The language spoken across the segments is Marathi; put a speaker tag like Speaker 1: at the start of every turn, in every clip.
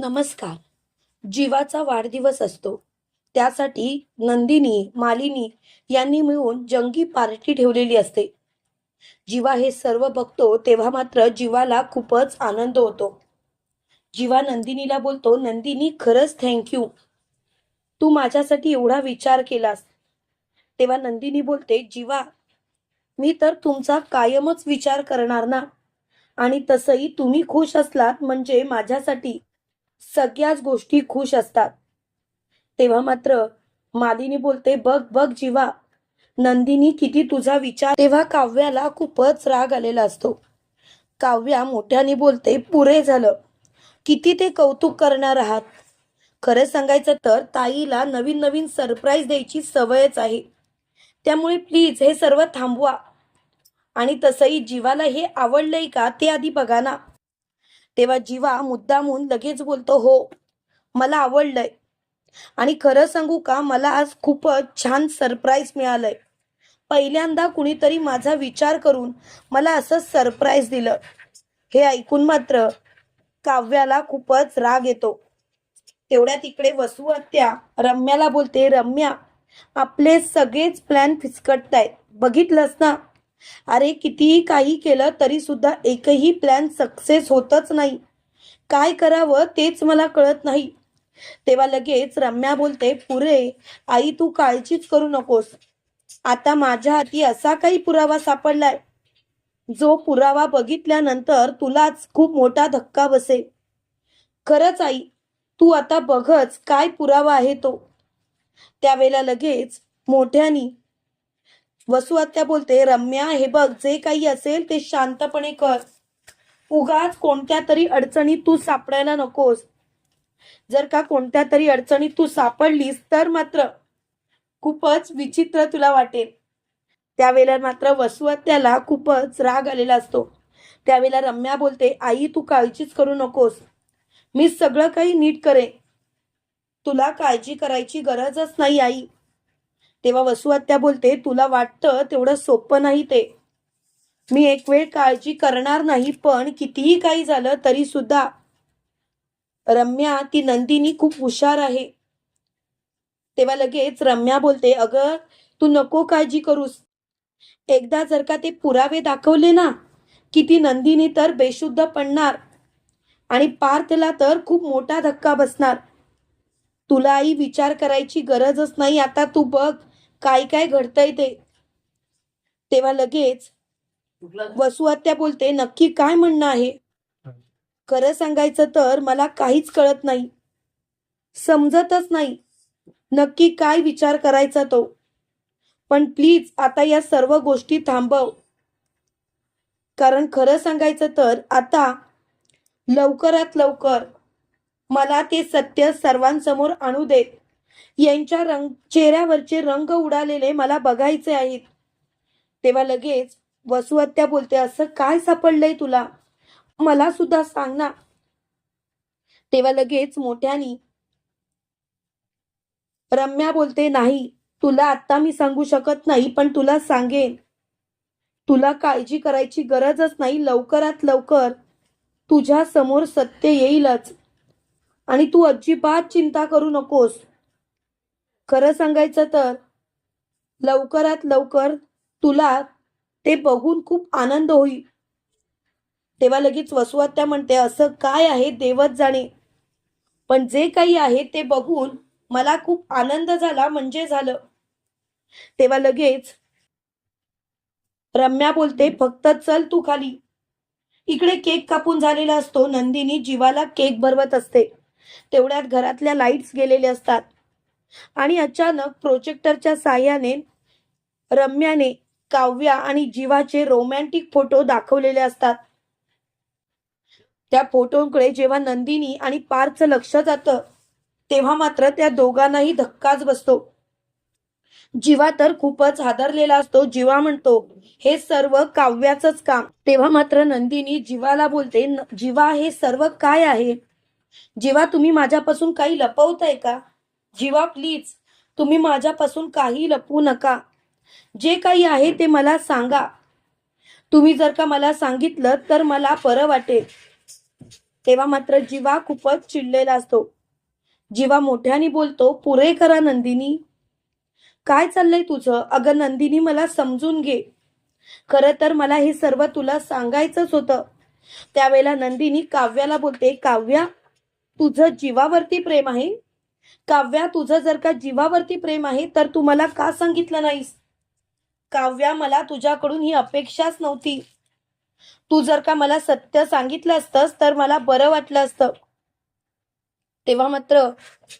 Speaker 1: नमस्कार. जीवाचा वाढदिवस असतो. त्यासाठी नंदिनी मालिनी यांनी मिळून जंगी पार्टी ठेवलेली असते. जीवा हे सर्व बघतो तेव्हा मात्र जीवाला खूपच आनंद होतो. जीवा नंदिनीला बोलतो नंदिनी खरंच थँक्यू तू माझ्यासाठी एवढा विचार केलास. तेव्हा नंदिनी बोलते जीवा मी तर तुमचा कायमच विचार करणार ना. आणि तसंही तुम्ही खुश असलात म्हणजे माझ्यासाठी. सगळ्याच गोष्टी खुश असतात. तेव्हा मात्र मालिनी बोलते बघ बघ जीवा नंदिनी किती तुझा विचार तेव्हा काव्याला खूपच राग आलेला असतो. काव्या मोठ्याने बोलते पुरे झालं. किती ते कौतुक करणार आहात? खरं सांगायचं तर ताईला नवीन नवीन सरप्राईज द्यायची सवयच आहे. त्यामुळे प्लीज हे सर्व थांबवा. आणि तसंही जीवाला हे आवडलंय का ते आधी बघा ना. तेव्हा जीवा मुद्दामून लगेच बोलतो हो मला आवडलंय. आणि खरं सांगू का मला आज खूपच छान सरप्राईज मिळालंय. पहिल्यांदा कुणीतरी माझा विचार करून मला असं सरप्राईज दिलं. हे ऐकून मात्र काव्याला खूपच राग येतो. तेवढ्या तिकडे वसू हत्या रम्याला बोलते रम्या आपले सगळेच प्लॅन फिसकटतायत. बघितलंस ना अरे कितीही काही केलं तरी सुद्धा एकही प्लॅन सक्सेस होतच नाही. काय करावं तेच मला कळत नाही. तेव्हा लगेच रम्या बोलते पुरे आई तू काळजीच करू नकोस. आता माझ्या हाती असा काही पुरावा सापडलाय. जो पुरावा बघितल्यानंतर तुलाच खूप मोठा धक्का बसेल. खरंच आई तू आता बघच काय पुरावा आहे तो. त्यावेळेला लगेच मोठ्यानी वसुआत्या बोलते रम्या हे बघ जे काही असेल ते शांतपणे कर. उगाच कोणत्या तरी अडचणीत तू सापडायला नकोस. जर का कोणत्या तरी अडचणीत तू सापडलीस तर मात्र खूपच विचित्र तुला वाटेल. त्यावेळेला मात्र वसुआत्याला खूपच राग आलेला असतो. त्यावेळेला रम्या बोलते आई तू काळजीच करू नकोस. मी सगळं काही नीट करेन. तुला काळजी करायची गरजच नाही आई. तेव्हा वसुहत्या बोलते तुला वाटतं तेवढं सोपं नाही ते. मी एक वेळ काळजी करणार नाही पण कितीही काही झालं तरी सुद्धा. रम्या ती नंदिनी खूप हुशार आहे. तेव्हा लगेच रम्या बोलते अगं तू नको काळजी करूस. एकदा जर का ते पुरावे दाखवले ना की ती नंदिनी तर बेशुद्ध पडणार आणि पार्थला तर खूप मोठा धक्का बसणार. तुलाही विचार करायची गरजच नाही आता तू बघ. काय काय घडतंय ते. तेव्हा लगेच वसुहत्या बोलते नक्की काय म्हणणं आहे? खरं सांगायचं तर मला काहीच कळत नाही. समजतच नाही. नक्की काय विचार करायचा तो? पण प्लीज आता या सर्व गोष्टी थांबव. कारण खरं सांगायचं तर आता लवकरात लवकर मला ते सत्य सर्वांसमोर आणू देत यांच्या रंग चेहऱ्यावरचे रंग उडालेले मला बघायचे आहेत. तेव्हा लगेच वसुहत्या बोलते असं काय सापडलंय तुला? मला सुद्धा सांग ना. तेव्हा लगेच मोठ्यानी रम्या बोलते नाही तुला आता मी सांगू शकत नाही पण तुला सांगेन. तुला काळजी करायची गरजच नाही लवकरात लवकर तुझ्या समोर सत्य येईलच. आणि तू अजिबात चिंता करू नकोस. खरं सांगायचं तर लवकरात लवकर तुला ते बघून खूप आनंद होईल. तेव्हा लगेच वसुआत्या म्हणते असं काय आहे? देवत जाणे. पण जे काही आहे ते बघून मला खूप आनंद झाला म्हणजे झालं. तेव्हा लगेच रम्या बोलते फक्त चल तू खाली. इकडे केक कापून झालेला असतो. नंदिनी जीवाला केक भरवत असते. तेवढ्यात घरातल्या लाईट्स गेलेले असतात. आणि अचानक प्रोजेक्टरच्या साह्याने रम्याने काव्या आणि जीवाचे रोमॅन्टिक फोटो दाखवलेले असतात. त्या फोटोकडे जेव्हा नंदिनी आणि पार्थचं लक्ष जातं तेव्हा मात्र त्या दोघांनाही धक्काच बसतो. जीवा तर खूपच हादरलेला असतो जीवा म्हणतो हे सर्व काव्याचंच काम. तेव्हा मात्र नंदिनी जीवाला बोलते जीवा हे सर्व काय आहे? जीवा तुम्ही माझ्यापासून काही लपवताय का? जीवा प्लीज. तुम्ही माझ्यापासून काही लपवू नका. जे काही आहे ते मला सांगा. तुम्ही जर का मला सांगितलं तर मला बरं वाटेल. तेव्हा मात्र जीवा खूपच चिडलेला असतो. जीवा मोठ्याने बोलतो पुरे करा नंदिनी. काय चाललंय तुझं? अगं नंदिनी मला समजून घे. खरं तर मला हे सर्व तुला सांगायचंच होतं. त्यावेळेला नंदिनी काव्याला बोलते काव्या तुझं जीवावरती प्रेम आहे? काव्या तुझं जर का जीवावरती प्रेम आहे तर तू मला का सांगितलं नाहीस? काव्या मला तुझ्याकडून ही अपेक्षाच नव्हती. तू जर का मला सत्य सांगितलं असतंस तर मला बरं वाटलं असतं. तेव्हा मात्र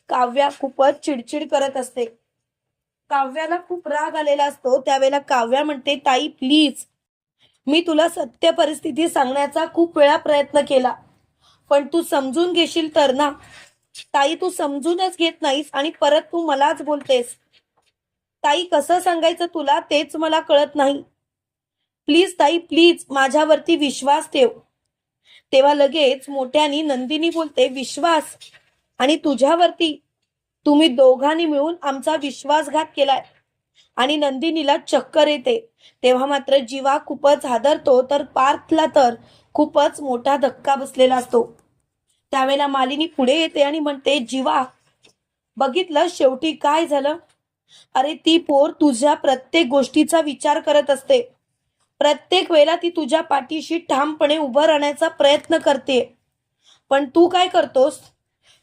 Speaker 1: काव्या खूपच चिडचिड करत असते. काव्याला खूप राग आलेला असतो. त्यावेळेला काव्या म्हणते ताई प्लीज मी तुला सत्य परिस्थिती सांगण्याचा खूप वेळा प्रयत्न केला. पण तू समजून घेशील तर ना? ताई तू समजूनच घेत नाहीस आणि परत तू मलाच बोलतेस. ताई कसं सांगायचं तुला तेच मला कळत नाही. प्लीज ताई प्लीज माझ्यावरती विश्वास ठेव. तेव्हा लगेच मोठ्यानी नंदिनी बोलते विश्वास आणि तुझ्यावरती तुम्ही दोघांनी मिळून आमचा विश्वासघात केलाय. आणि नंदिनीला चक्कर येते. तेव्हा मात्र जीवा खूपच हादरतो तर पार्थला तर खूपच मोठा धक्का बसलेला असतो. त्यावेळेला मालिनी पुढे येते आणि म्हणते जीवा बघितलं शेवटी काय झालं? अरे ती पोर तुझ्या प्रत्येक गोष्टीचा विचार करत असते. प्रत्येक वेळेला ती तुझ्या पाठीशी ठामपणे उभं राहण्याचा प्रयत्न करते. पण तू काय करतोस?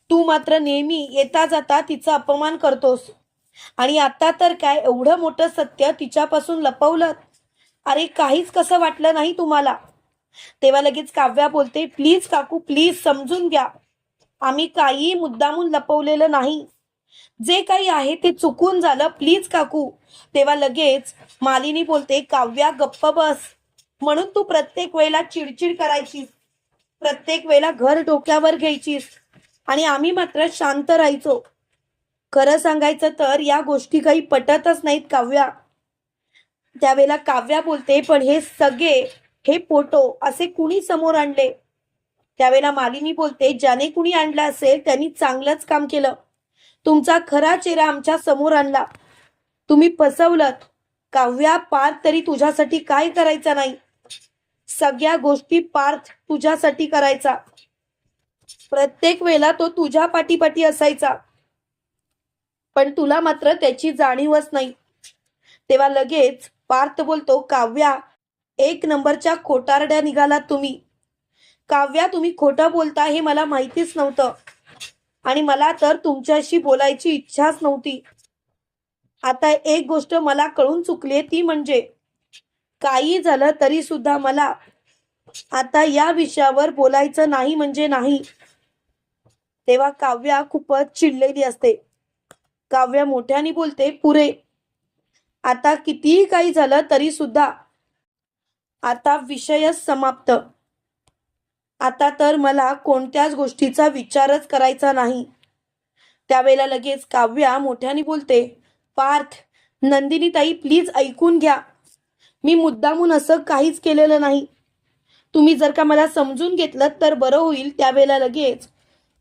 Speaker 1: तू मात्र नेहमी येता जाता तिचा अपमान करतोस. आणि आता तर काय एवढं मोठं सत्य तिच्यापासून लपवलं? अरे काहीच कसं वाटलं नाही तुम्हाला? तेव्हा लगेच काव्या बोलते प्लीज काकू प्लीज समजून घ्या. आम्ही काही मुद्दामून लपवलेलं नाही. जे काही आहे ते चुकून झालं प्लीज काकू. तेव्हा लगेच मालिनी बोलते काव्या गप्प बस. म्हणून तू प्रत्येक वेळेला चिडचिड करायचीस. प्रत्येक वेळेला घर डोक्यावर घ्यायचीस. आणि आम्ही मात्र शांत राहायचो. खरं सांगायचं तर या गोष्टी काही पटतच नाहीत काव्या. त्यावेळेला काव्या बोलते पण हे सगळे हे फोटो असे कुणी समोर आणले? त्यावेळेला मालिनी बोलते ज्याने कुणी आणला असेल त्यांनी चांगलंच काम केलं. तुमचा खरा चेहरा आमच्यासमोर आणला. तुम्ही फसवलत. काव्या पार्थ तरी तुझ्यासाठी काय करायचा नाही? सगळ्या गोष्टी पार्थ तुझ्यासाठी करायचा. प्रत्येक वेळेला तो तुझ्या पाठीपाठी असायचा. पण तुला मात्र त्याची जाणीवच नाही. तेव्हा लगेच पार्थ बोलतो काव्या एक नंबरच्या खोटारड्या निघालात तुम्ही. काव्या तुम्ही खोटं बोलता हे मला माहितीच नव्हतं. आणि मला तर तुमच्याशी बोलायची इच्छाच नव्हती. आता एक गोष्ट मला कळून चुकली ती म्हणजे काही झालं तरी सुद्धा मला आता या विषयावर बोलायचं नाही म्हणजे नाही. तेव्हा काव्या खूपच चिडलेली असते. काव्या मोठ्याने बोलते पुरे आता कितीही काही झालं तरी सुद्धा आता विषयच समाप्त. आता तर मला कोणत्याच गोष्टीचा विचारच करायचा नाही. त्यावेळेला लगेच काव्या मोठ्याने बोलते पार्थ नंदिनी ताई प्लीज ऐकून घ्या. मी मुद्दामून असं काहीच केलेलं नाही. तुम्ही जर का मला समजून घेतलं तर बरं होईल. त्यावेळेला लगेच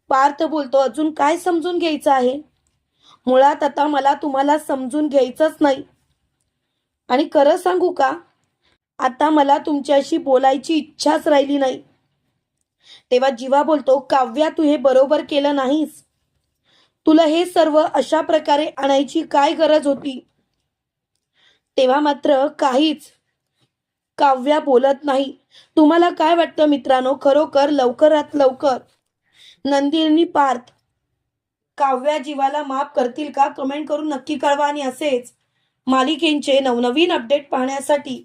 Speaker 1: पार्थ बोलतो अजून काय समजून घ्यायचं आहे? मुळात आता मला तुम्हाला समजून घ्यायचंच नाही. आणि खरं सांगू का? आता मला तुमच्याशी बोलायची इच्छाच राहिली नाही. तेव्हा जीवा बोलतो काव्या तू हे बरोबर केलं नाहीस. तुला हे सर्व अशा प्रकारे आणायची काय गरज होती? तेव्हा मात्र काहीच. काव्या बोलत नाही. तुम्हाला काय वाटतं मित्रांनो? खरोखर लवकरात लवकर. नंदिनी पार्थ काव्या जीवाला माफ करतील का? कमेंट करून नक्की कळवा आणि असेच. मालिकेंचे नवनवीन अपडेट पाहण्यासाठी